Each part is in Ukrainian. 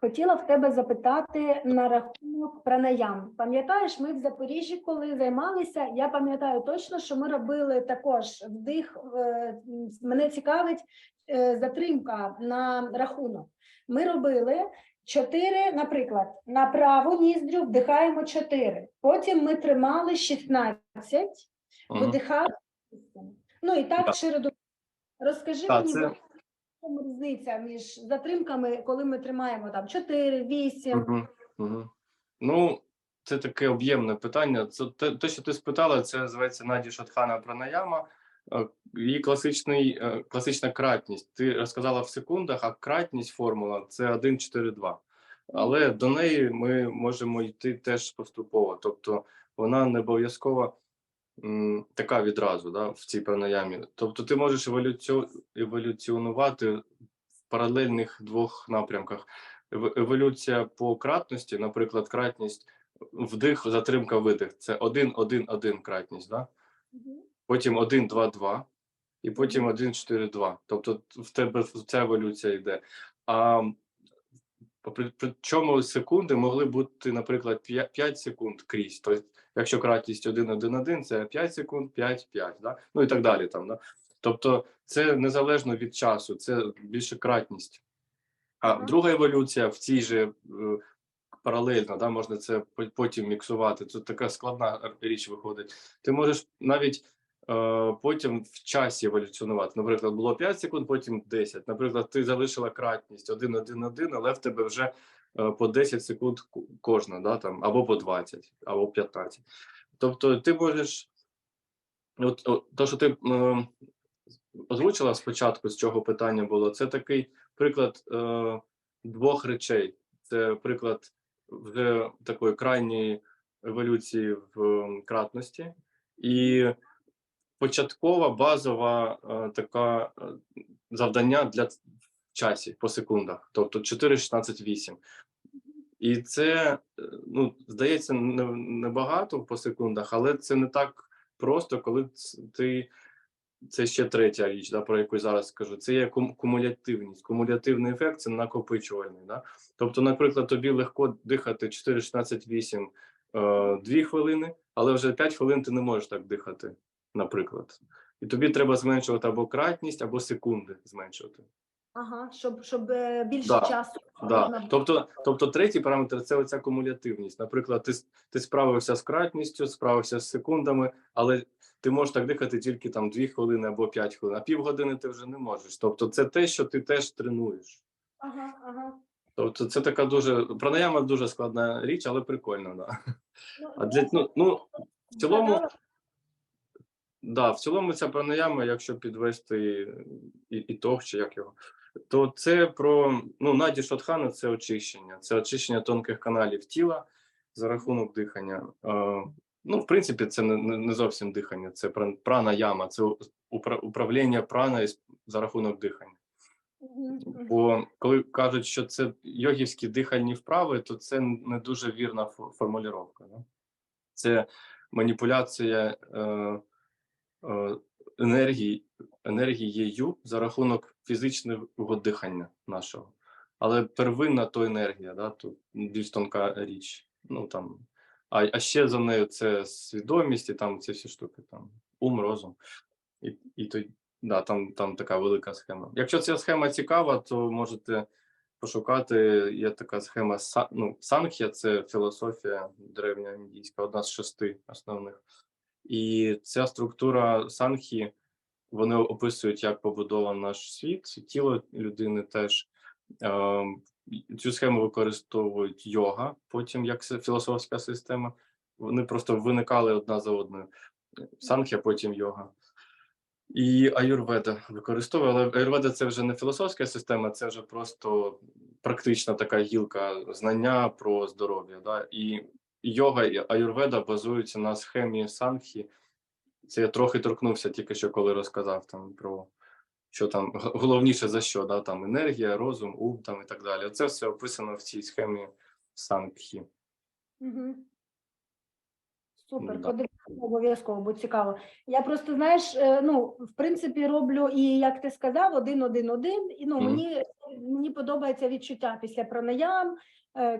Хотіла в тебе запитати на рахунок пранаям. Пам'ятаєш, ми в Запоріжжі, коли займалися, я пам'ятаю точно, що ми робили також вдих. е, Мене цікавить е, затримка на рахунок. Ми робили чотири, наприклад, на праву ніздрю вдихаємо чотири. Потім ми тримали 16, Мгм. видихали. 8. Ну і так Так. череду. Розкажи Так, мені, це- різниця між затримками, коли ми тримаємо там 4, 8. Мгм, мгм. Ну, це таке об'ємне питання. Це те, те, що ти спитала, це називається Наді Шатхана Пранаяма. Е, Її класичний, е, класична кратність. Ти розказала в секундах, а кратність формула це 1, 4, 2. Але до неї ми можемо йти теж поступово. Тобто вона не обов'язково м, така відразу да, в цій пранаямі. Тобто ти можеш еволюціонувати в паралельних двох напрямках. Еволюція по кратності, наприклад, кратність вдих, затримка, видих. Це 1, 1, 1 кратність, да? Потім 1, 2, 2, і потім 1, 4, 2. Тобто в тебе ця еволюція йде. А при, при чому секунди могли бути, наприклад, 5, 5 секунд крізь. Тобто, якщо кратність 1, 1, 1, це 5 секунд, 5, 5, да? ну і так далі. Там, да? Тобто це незалежно від часу, це більше кратність. А друга еволюція в цій же е, паралельно, да, можна це потім міксувати. Це така складна річ виходить. Ти можеш навіть потім в часі еволюціонувати. Наприклад, було 5 секунд, потім 10. Наприклад, ти залишила кратність 1, 1, 1, але в тебе вже е, по 10 секунд кожна, да, там, або по 20, або 15. Тобто ти можеш. От, от, то, що ти е, озвучила спочатку, з чого питання було, це такий приклад е, двох речей. Це приклад вже такої крайньої еволюції в е, кратності, і початкова базова е, така е, завдання для часі по секундах, тобто 4, 16, 8. І це, е, ну, здається, не- небагато по секундах, але це не так просто, коли ти. Це ще третя річ, да, про яку зараз скажу. Це є кумулятивність. Кумулятивний ефект це накопичувальний. Да? Тобто, наприклад, тобі легко дихати 4, 16, 8 е, 2 хвилини, але вже 5 хвилин ти не можеш так дихати, наприклад. І тобі треба зменшувати або кратність, або секунди зменшувати. Ага, щоб, щоб е, більше Да, часу Да. можна Тобто, тобто третій параметр це оця кумулятивність. Наприклад, ти, ти справився з кратністю, справився з секундами, але ти можеш так дихати тільки там 2 хвилини або 5 хвилин, а півгодини ти вже не можеш. Тобто, це те, що ти теж тренуєш. Ага, ага. Тобто, це така дуже пранаяма дуже складна річ, але прикольна. Да. Ну, А для ну, ну в цілому, да, в цілому ця пранаяма, якщо підвести і- ітог, чи як його, то це про ну наді шотхана це очищення, це очищення тонких каналів тіла за рахунок дихання. Е, ну, в принципі, це не, не зовсім дихання, це пран- пранаяма, це управління прана за рахунок дихання. Бо коли кажуть, що це йогівські дихальні вправи, то це не дуже вірна фо- формулювання. Це маніпуляція е, енергії, енергією за рахунок фізичного дихання нашого. Але первинна то енергія, да, то більш тонка річ. Ну там, а, а ще за нею це свідомість і там ці всі штуки, там ум, розум. І, і то, да, там, там така велика схема. Якщо ця схема цікава, то можете пошукати. Є така схема ну, Санх'я, це філософія древня індійська, одна з шести основних. І ця структура санхі, вони описують, як побудований наш світ, тіло людини теж. Ем, Цю схему використовують йога, потім як філософська система. Вони просто виникали одна за одною. Санхя, потім йога. І аюрведа використовує, але аюрведа це вже не філософська система, це вже просто практична така гілка знання про здоров'я. Да? І йога і аюрведа базуються на схемі санхі. Це я трохи торкнувся тільки що, коли розказав там про що там головніше за що, да? там енергія, розум, ум там і так далі. Це все описано в цій схемі санхі. Мгм. Супер, Да. подивимося обов'язково, бо цікаво. Я просто знаєш, е, ну в принципі роблю і як ти сказав, один, один, один. І ну мені мені подобається відчуття після пранаям,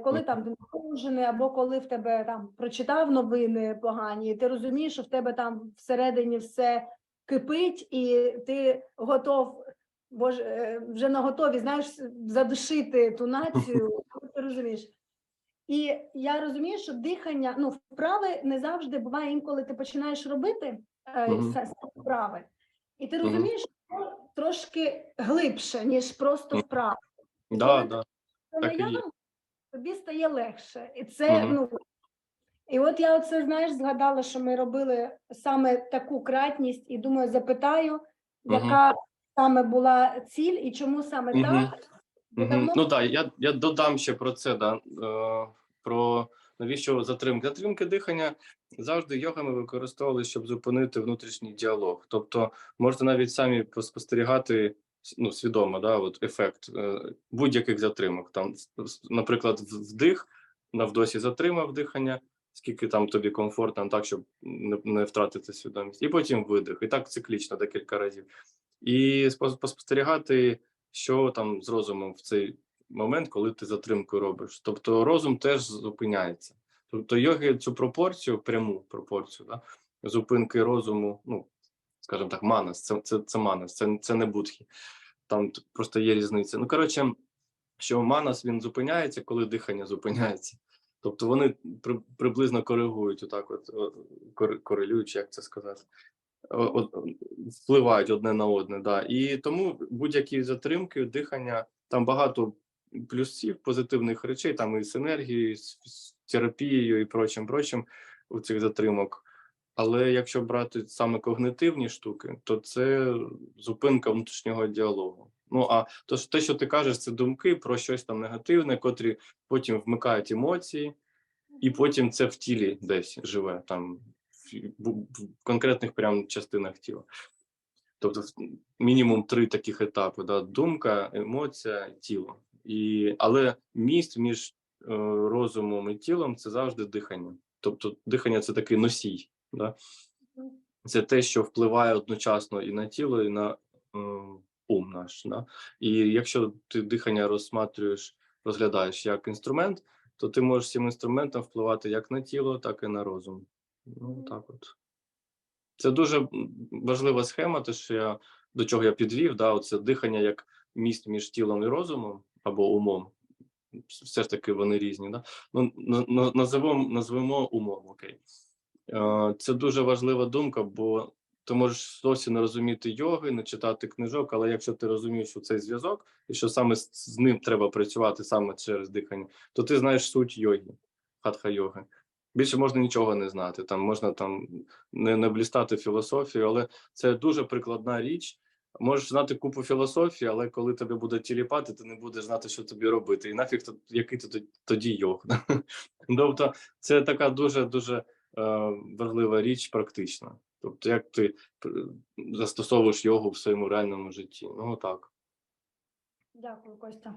коли там ти напружений, або коли в тебе там прочитав новини погані, ти розумієш, що в тебе там всередині все кипить, і ти готов. Бо е, вже на готові, знаєш, задушити ту націю, ти розумієш. І я розумію, що дихання, ну, вправи не завжди буває інколи ти починаєш робити е, вправи, і ти розумієш, що трошки глибше, ніж просто вправи. Да, да. так є. наявно, тобі стає легше. І це, Мгм. ну. І от я оце, знаєш, згадала, що ми робили саме таку кратність, і думаю, запитаю, яка саме була ціль і чому саме Мгм. так. Бо Мгм. давно Ну так, я, я додам ще про це, да, е, про навіщо затримки. Затримки дихання завжди йогами використовували, щоб зупинити внутрішній діалог. Тобто можете навіть самі поспостерігати ну, свідомо, да, от ефект е, будь-яких затримок. Там, наприклад, вдих, на вдосі затримав дихання, скільки там тобі комфортно, так, щоб не, не втратити свідомість, і потім видих. І так циклічно декілька разів. І спос- поспостерігати що там з розумом в цей момент, коли ти затримку робиш. Тобто розум теж зупиняється. Тобто йоги цю пропорцію, пряму пропорцію, да, зупинки розуму, ну скажімо так, манас, це, це, це манас, це, це не будхі. Там просто є різниця. Ну, коротше, що манас він зупиняється, коли дихання зупиняється. Тобто вони при, приблизно коригують, отак, от, о, кор- корелюють, як це сказати о- о- впливають одне на одне. Да. І тому будь-які затримки, дихання, там багато плюсів, позитивних речей, там і з, з терапією і прочим, прочим у цих затримок. Але якщо брати саме когнитивні штуки, то це зупинка внутрішнього діалогу. Ну а то те, що ти кажеш, це думки про щось там негативне, котрі потім вмикають емоції, і потім це в тілі десь живе там в, конкретних прям частинах тіла. Тобто, мінімум три таких етапи: да? думка, емоція, тіло. І, але міст між е, розумом і тілом це завжди дихання. Тобто, дихання це такий носій. Да? Це те, що впливає одночасно і на тіло, і на е, ум наш. Да? І якщо ти дихання розсматрюєш, розглядаєш як інструмент, то ти можеш цим інструментом впливати як на тіло, так і на розум. Ну, так от. Це дуже важлива схема, те, що я до чого я підвів, да, оце дихання як міст між тілом і розумом або умом. Все ж таки вони різні. Да? Ну, на- на- називемо, назвемо умом, окей. Е, Це дуже важлива думка, бо ти можеш зовсім не розуміти йоги, не читати книжок, але якщо ти розумієш що цей зв'язок і що саме з, ним треба працювати саме через дихання, то ти знаєш суть йоги, хатха йоги. Більше можна нічого не знати. Там можна там не, не блістати філософію, але це дуже прикладна річ. Можеш знати купу філософії, але коли тебе буде тіліпати, ти не будеш знати, що тобі робити. І нафіг який то тоді йог. Тобто, це така дуже дуже важлива річ, практична. Тобто, як ти пр- застосовуєш йогу в своєму реальному житті. Ну так. Дякую, Костя.